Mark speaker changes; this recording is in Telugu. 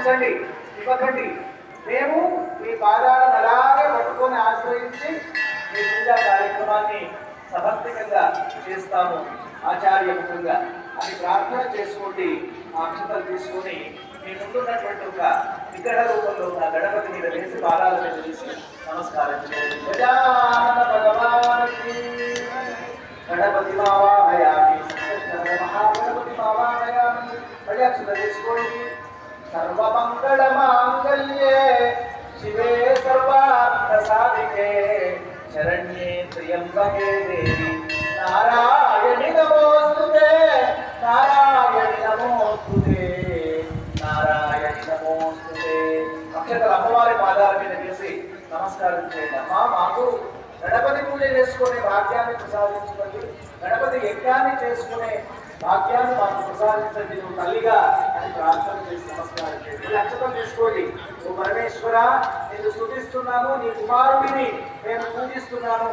Speaker 1: ఆశ్రయించండి ఇవ్వకండి. మేము మీ పాదాలను అలాగే పట్టుకొని ఆశ్రయించి మీ పూజా కార్యక్రమాన్ని సమర్థికంగా చేస్తాము ఆచార్యముఖంగా అని ప్రార్థన చేసుకోండి ఆ అక్షతలు తీసుకొని మీ ముందున్నటువంటి ఒక విగ్రహ రూపంలో ఉన్న గణపతి మీద వేసి పాదాల మీద వేసి నమస్కారం చేయండి. గజానన భగవానికి. గణపతి మావాహయామి మహాగణపతి మావాహయామి మళ్ళీ అక్షత తీసుకోండి సర్వమంగళ మాంగళ్యే శివే సర్వార్థ సాధికే శరణ్యే త్ర్యంబకే దేవి. నారాయణి నమోస్తుతే నారాయణి నమోస్తుతే నారాయణి నమోస్తుతే. అక్షతల అమ్మవారి పాదాల మీద వేసి నమస్కారం చేయండి. అమ్మా మాకు గణపతి పూజ చేసుకునే భాగ్యాన్ని ప్రసాదించండి. గణపతి యజ్ఞాన్ని చేసుకునే భాగ్యాన్ని మాకు ప్రసాదించండి. నువ్వు తల్లిగా ప్రార్థన చేసి నమస్కారం చేయండి. ఈ అక్షతం చేసుకోండి. నువ్వు పరమేశ్వర నేను స్థుతిస్తున్నాను నీ కుమారుడిని నేను పూజిస్తున్నాను.